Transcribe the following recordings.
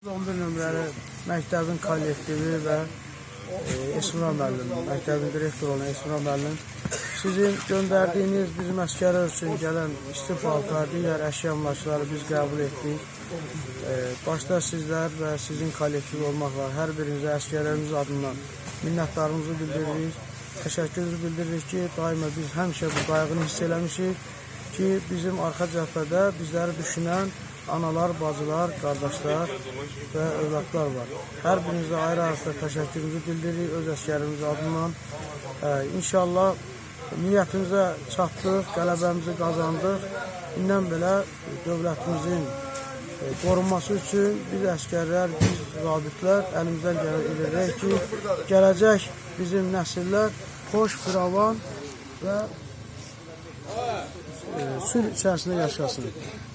11 nömrəli məktəbin kollektivi və e, Esmira müəllim, məktəbin direktoru olan Esmira müəllim sizin göndərdiyiniz bizim əsgərlər üçün gələn isti paltar, digər əşya biz qəbul etdik. E, başda sizlər və sizin kollektiv olmaqla hər birinizə əsgərlərimiz adından minnətdarımızı bildiririk. Təşəkkürümüzü bildiririk ki, daima biz həmişə bu qayğını hiss eləmişik ki, bizim arxa cəbhədə bizləri düşünən analar, bacılar, qardaşlar və övladlar var. Hər birinizə ayrı-ayrı təşəkkürümüzü bildiririk öz əsgərimiz adından. Ə, inşallah niyyətimizə çatdıq, qələbəmizi qazandıq. İndən belə dövlətimizin e, qorunması üçün biz əskərlər, biz zabitlər əlimizdən gələn edəcək ki, gələcək bizim nəsillər xoş, firavan və e, sülh içərisində yaşasın.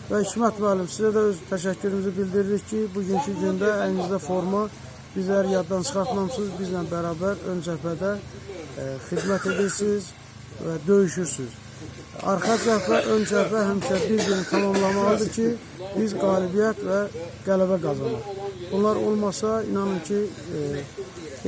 Və Hikmət müəllim sizə də öz təşəkkürümüzü bildiririk ki, bugünkü gündə əlinizdə forma bizləri yaddan çıxartmamısınız. Bizlə bərabər ön cəbhədə e, xidmət edirsiniz və döyüşürsünüz. Arxa cəbhə, ön cəbhə həmişə bir-birini tamamlamalıdır ki, biz qalibiyyət və qələbə qazanaq. Bunlar olmasa inanın ki, e,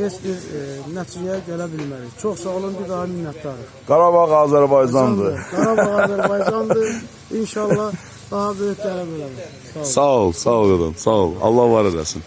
heç bir e, nəticəyə gələ bilmərik. Çox sağ olun, bir daha minnətdarıq. Qarabağ Azərbaycandır. Qarabağ Azərbaycandır. İnşallah daha böyük qələbələr. Sağ ol, sağ ol qadın, sağ ol. Allah var eləsin.